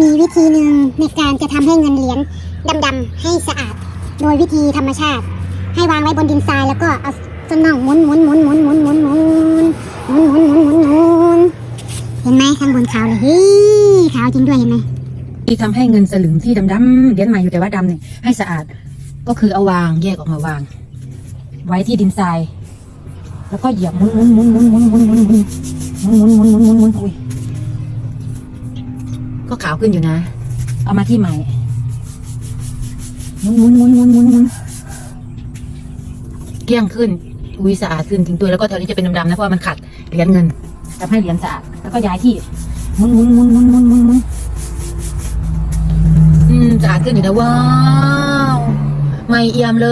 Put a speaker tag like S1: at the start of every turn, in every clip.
S1: มีวิธีหนึ่งในการจะทำให้เงินเหรียญดำๆให้สะอาด โดยวิธีธรรมชาติ ให้วางไว้บนดินทรายแล้วก็เอาส้นน่องหมุนหมุนหมุนหมุนหมุนหมุนหมุนหมุนหมุนหมุนหมุนหมุนเห็นไหมข้างบนขาวเลยเฮ้ยขาวจริงด้วยเห็นไหม
S2: ที่ทำให้เงินสลึงที่ดำๆเหรียญใหม่อยู่แต่ว่าดำเนี่ยให้สะอาดก็คือเอาวางแยกออกมาวาง ไว้ที่ดินทราย แล้วก็เหยียบหมุนหมุนหมุนหมุนหมุนหมุนหมุนหมุนหมุนหมุนหมุนหมุนหมุนหมุนอุ้ย ก็ขาวขึ้นอยู่นะ เอามาที่ใหม่หมุนหมุนหมุนหมุนหมุนหมุนเกลี้ยงขึ้นอุ้ยสะอาดขึ้นถึงตัวแล้วก็ตอนนี้จะเป็นดำๆนะเพราะว่ามันขัดเหรียญเงินทำให้เหรียญสะอาดแล้วก็ย้ายที่หมุนหมุนหมุนหมุนหมุนหมุนหมุนอืมสะอาดขึ้นอยู่นะว้าวไม่เอี่ยมเล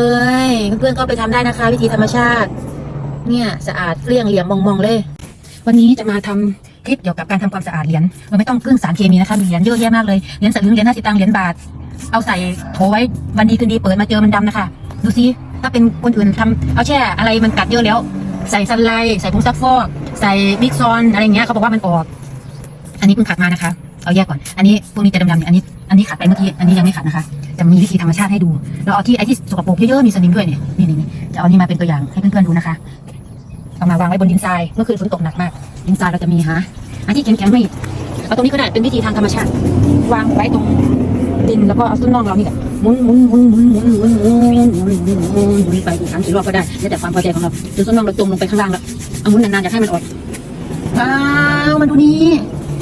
S2: ย เพื่อนๆก็ไปทำได้นะคะ วิธีธรรมชาติ เนี่ย สะอาดเกลี้ยงเหลี่ยมมองๆเลย วันนี้จะมาทำ คลิปเกี่ยวกับการทำความสะอาดเหรียญเราไม่ต้องพึ่งสารเคมีนะคะมีเหรียญเยอะแยะมากเลยเหรียญสลึงเหรียญห้าสิบตังค์เหรียญบาท เอาใส่โถไว้วันดีคืนดีเปิดมาเจอมันดำนะคะ ดูซิถ้าเป็นคนอื่นทำเอาแช่อะไรมันกัดเยอะแล้ว ใส่ซันไลใส่ผงซักฟอก ใส่บิ๊กซอนอะไรอย่างเงี้ยเขาบอกว่ามันออก อันนี้เพิ่งขัดมานะคะ เอาแยกก่อน อันนี้พวกนี้จะดำๆเนี่ยอันนี้อันนี้ขัดไปเมื่อกี้อันนี้ยังไม่ขัดนะคะจะมีวิธีธรรมชาติให้ดูเราเอาที่ไอที่สกปรกเยอะๆมีสนิมด้วยเนี่ยนี่นี่นี่จะเอาอันนี้มาเป็นตัวอย่างให้เพื่อนๆดูนะคะ เอามาวางไว้บนดินทรายเมื่อคืนฝนตกหนักมาก ดินทรายเราจะมีหาอันที่แข็งๆไม่เอาตรงนี้ก็ได้เป็นวิธีทางธรรมชาติ วางไว้ตรงดินแล้วก็เอาส้นน่องเรานี่แหละหมุนหมุนหมุนหมุนหมุนหมุนหมุนหมุนหมุนหมุนหมุนหมุนไปกี่ครั้งกี่รอบก็ได้แล้วแต่ความพอใจของเราจนส้นน่องเราจมลงไปข้างล่างแล้วเอาหมุนนานๆอยากให้มันออกว้าวมันดูนี่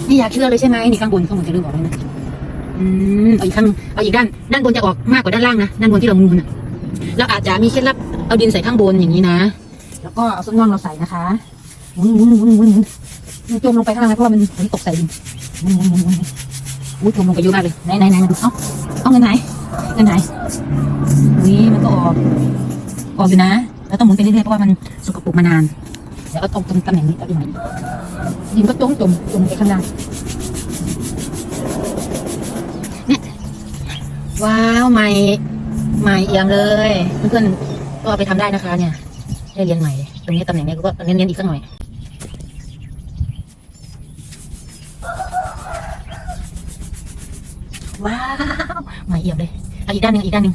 S2: นี่อยากเชื่อเลยใช่ไหมนี่ข้างบนข้างบนจะเริ่มออกแล้วนะอืมเอาอีกข้างเอาอีกด้าน ด้านบนจะออกมากกว่าด้านล่างนะด้านบนที่เราหมุนๆอะเราอาจจะมีเคล็ดลับเอาดินใส่ข้างบนอย่างนี้นะ แล้วก็เอาส้นน่องเราใส่นะคะหมุนหมุนหมุนหมุนหมุนมันจมลงไปข้างล่างเพราะว่ามันมันตกใส่ดินหมุนหมุนหมุนหมุนอุ้ยจมลงไปเยอะมากเลยไหนไหนไหนมาดูเอ้าเอาเงินไหนเงินไหนนี่มันก็ออกออกอยู่นะแล้วต้องหมุนไปเรื่อยๆเพราะว่ามันสกปรกมานานเดี๋ยวเอาตรงตรงตำแหน่งนี้เอาดีไหมดินก็จมจมจมไปข้างล่างเนี่ยว้าวใหม่ใหม่เอียมเลยเพื่อนๆก็ไปทำได้นะคะเนี่ย ได้เรียนใหม่ตรงนี้ตำแหน่งนี้ก็เรียนเรียนอีกสักหน่อยว้าวใหม่เอี่ยมเลยเอาอีกด้านหนึ่งอีกด้านหนึ่ง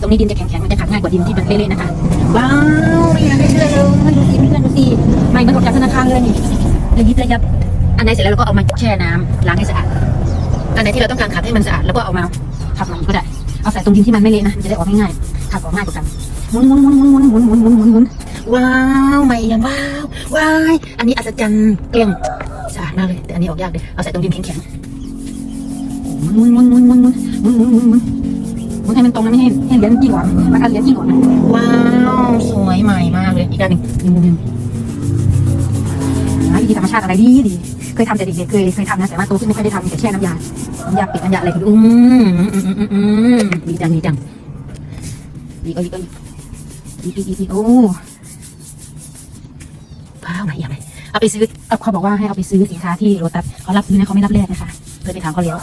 S2: ตรงนี้ดินจะแข็งๆมันจะขัดง่ายกว่าดินที่มันเละๆนะคะว้าวไม่อยากจะเชื่อเลยดูสิเพื่อนดูสิไม่มันออกจากธนาคารเลยนี่ระยิบระยับอันไหนเสร็จแล้วเราก็เอามาแช่น้ำล้างให้สะอาดอันไหนที่เราต้องการขัดให้มันสะอาดแล้วก็เอามาขัดใหม่ก็ได้ เอาใส่ตรงดินที่มันไม่เละนะมันจะได้ออกง่ายๆขัดออกง่ายกว่ากันหมุนหมุนหมุนหมุนหมุนหมุนหมุนหมุนหมุนหมุนว้าวไม่ยังว้าวว้ายอันนี้อัศจรรย์เกลี้ยงสะอาดมากเลยแต่อันนี้ออกยากเลยเอาใส่ตรงดินแข็งๆหมุนหมุนหมุนหมุนหมุนหมุนหมุนหมุนหมุนมันให้มันตรงนะไม่ให้ให้เหรียญยิ่งกว่ามันเอาเหรียญยิ่งกว่านว้าวสวยใหม่มากเลยอีกด้านหนึ่งอีกมุมหนึ่งวิธีธรรมชาติอะไรดีดีเคยทำแต่เด็กๆเคยเคยทำนะแต่ว่าโตขึ้นไม่ค่อยได้ทำแต่แช่น้ำยา น้ำยาเป็ดน้ำยาอะไรคืออืมอืมอืมอืมดีจังดีจังดีก็ดีก็ดีดีดีดีดีโอ้ว้าวไหนอย่างไรเอาไปซื้อเขาบอกว่าให้เอาไปซื้อสินค้าที่โรตัสเขารับซื้อนะเขาไม่รับแลกนะคะเคยไปถามเขาแล้ว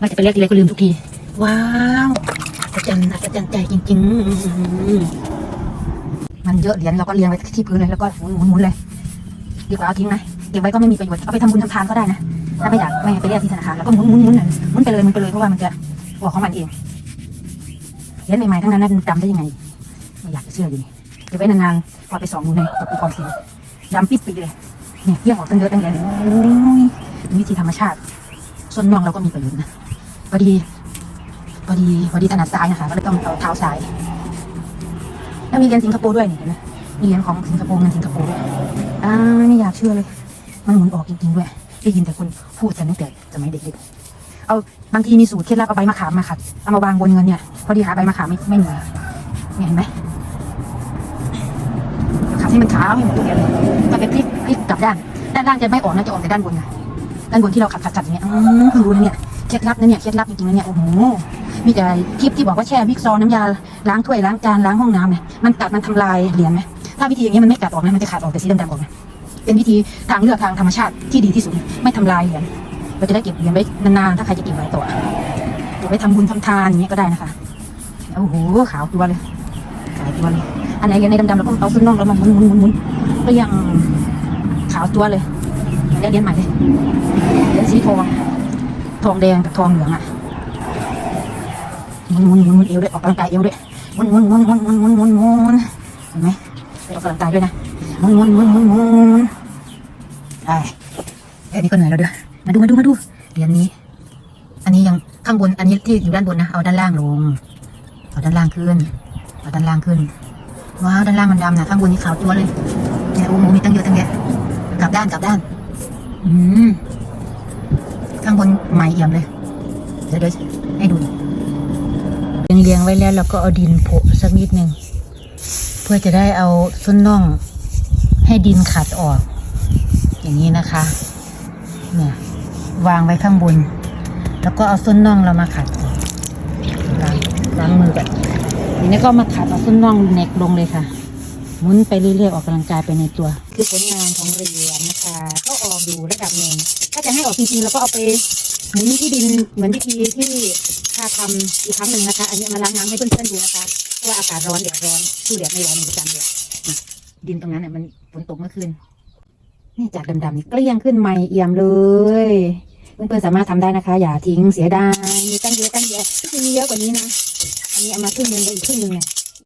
S2: ว่าจะไปแลกทีไรก็ลืมทุกที ว้าวอัศจรรย์อัศจรรย์ใจจริง ๆ มันเยอะเหรียญเราก็เรียงไว้ที่พื้นเลยแล้วก็หมุนหมุนหมุนเลย ดีกว่าเอาทิ้งไหมเก็บไว้ก็ไม่มีประโยชน์เอาไปทำบุญทำทานก็ได้นะ ถ้าไม่อยากไม่ไปเรียกที่ธนาคารแล้วก็หมุนหมุนหมุนน่ะหมุนไปเลยหมุนไปเลยเพราะว่ามันจะออกของมันเองเหรียญใหม่ๆทั้งนั้นจำได้ยังไงไม่อยากจะเชื่ออยู่นี่เก็บไว้นานๆพอไปสองดูในกระปุกกองเสียดำปิดไปเลยเนี่ยเยี่ยงออกตั้งเยอะตั้งแยะเลยโอ้ยเป็นวิธีธรรมชาติ ส่วนน่องเราก็มีประโยชน์นะพอดีพอดีพอดีถนัดซ้ายนะคะก็เลยต้องเอาเท้าซ้ายแล้วมีเรียญสิงคโปร์ด้วยนี่เห็นไหมมีเรียญของสิงคโปร์เงินสิงคโปร์ด้วยอ่าไม่อยากเชื่อเลย มันหมุนออกจริงๆด้วย ได้ยินแต่คนพูดกันตั้งแต่สมัยเด็กๆเอาบางทีมีสูตรเคล็ดลับเอาใบมะขามมาขัดเอามาวางบนเงินเนี่ย พอดีหาใบมะขามไม่ไม่มีเนี่ยเห็นไหมขัดให้มันขาวให้มันทุกอย่างเลยก็ไปพลิกพลิกกลับด้าน ด้านล่างจะไม่ออกนะจะออกแต่ด้านบนนะด้านบนที่เราขัดขัดขัดเงี้ยอืมเพิ่งรู้นะเนี่ยเคล็ดลับนะเนี่ยเคล็ดลับจริงๆนะเนี่ยโอ้โหมีแต่คลิปที่บอกว่าแช่วิกซอน้ำยาล้างถ้วยล้างจานล้างห้องน้ำเนี่ยมันกัดมันทำลายเหรียญไหมถ้าวิธีอย่างนี้ยมันไม่กัดออกนะมันจะขาดออกแต่สีดำๆออกนะ เป็นวิธีทางเลือกทางธรรมชาติที่ดีที่สุด ไม่ทำลายเหรียญเราจะได้เก็บเหรียญไว้นานๆถ้าใครจะเก็บไว้ต่อเก็บไว้ทำบุญทำทานอย่างเงี้ยก็ได้นะคะโอ้โหขาวตัวเลยขาวตัวเลยอันไหนในดำๆเราก็เอาขึ้นน่องแล้วมันมุนมุนหก็ยังขาวตัวเลยได้เหรียญใหม่เลยเหรียญสีทองทองแดงกับทองเหลืองอะมุนมุนหมุนมุนเอวด้วยออกกำลังกายเอวด้วยหมุนหมุนหมุนมุนหมุนมุนหมุนเห็นไหมออกกำลังกายด้วยนะ มุนมุนมุนมุนมุนได้แค่นี้ก็เหนื่อยแล้วเด้อมาดูมาดูมาดูเหรียญนี้ อันนี้ยังข้างบน อันนี้ที่อยู่ด้านบนนะ เอาด้านล่างลง เอาด้านล่างขึ้น เอาด้านล่างขึ้น ว้าว ด้านล่างมันดำนะข้างบนนี่ขาวจั๊วเลยเนี่ยโอ้โหมีตั้งเยอะตั้งแยะ กลับด้านกลับด้าน อืม ข้างบนใหม่เอี่ยมเลย เดี๋ยวเดี๋ยวให้ดูเรียงเรียงไว้แล้วเราก็เอาดินโปะสักนิดหนึ่ง เพื่อจะได้เอาส้นน่อง ให้ดินขัดออก อย่างนี้นะคะเนี่ยวางไว้ข้างบน แล้วก็เอาส้นน่องเรามาขัดออกล้างล้างมือแบบทีนี้ก็มาขัดเอาส้นน่องเน็กลงเลยค่ะหมุนไปเรื่อยๆออกกำลังกายไปในตัว คือผลงานของเรียนนะคะก็ออกอยู่ระดับหนึ่งถ้าจะให้ออกจริงๆเราก็เอาไปหมุนที่ดินเหมือนวิธีที่ถ้าทำอีกครั้งหนึ่งนะคะ อันนี้มาล้างน้ำให้เพื่อนๆดูนะคะเพราะว่าอากาศร้อนแดดร้อนสู้แดดไม่ร้อนเหมือนกันเลย ดินตรงนั้นเนี่ยมันฝนตกเมื่อคืน นี่จากดำๆนี่เกลี้ยงขึ้นใหม่เอี่ยมเลยเพื่อนๆสามารถทำได้นะคะ อย่าทิ้งเสียดายมีตั้งเยอะตั้งแยะที่จริงมีเยอะกว่านี้นะอันนี้เอามาครึ่งหนึงไปอีกครึ่งหนึงเนี่ย